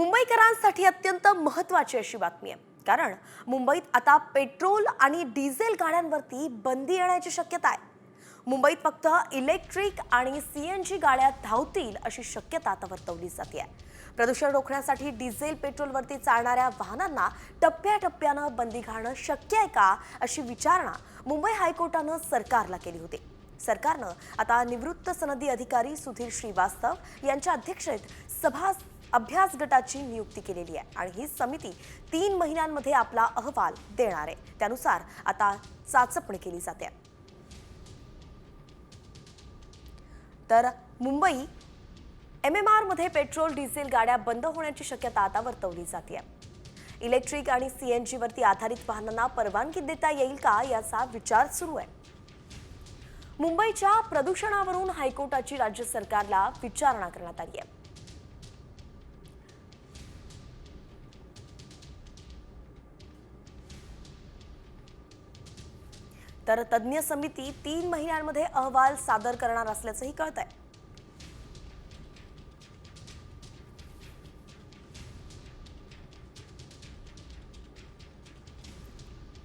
मुंबईकरांसाठी अत्यंत महत्वाची अशी बातमी आहे. कारण मुंबईत आता पेट्रोल आणि डिझेल गाड्यांवरती बंदी येण्याची शक्यता आहे. मुंबईत फक्त इलेक्ट्रिक आणि सी एन जी गाड्या धावतील अशी शक्यता आता वर्तवली जाते प्रदूषण रोखण्यासाठी डिझेल पेट्रोलवरती चालणाऱ्या वाहनांना टप्प्याटप्प्यानं बंदी घालणं शक्य आहे का अशी विचारणा मुंबई हायकोर्टानं सरकारला केली होती. सरकारनं आता निवृत्त सनदी अधिकारी सुधीर श्रीवास्तव यांच्या अध्यक्षतेत सभा अभ्यास गटाची नियुक्ती केलेली आहे आणि ही समिती तीन महिन्यांमध्ये आपला अहवाल देणार आहे. त्यानुसार आता चाचपणी केली जाते. तर मुंबई एम एम आरमध्ये पेट्रोल डिझेल गाड्या बंद होण्याची शक्यता आता वर्तवली जाते. इलेक्ट्रिक आणि सीएनजीवरती आधारित वाहनांना परवानगी देता येईल का याचा विचार सुरू आहे. मुंबईच्या प्रदूषणावरून हायकोर्टाची राज्य सरकारला विचारणा करण्यात आली आहे. तर तज्ज्ञ समिती तीन महिन्यांमध्ये अहवाल सादर करणार असल्याचंही कळत आहे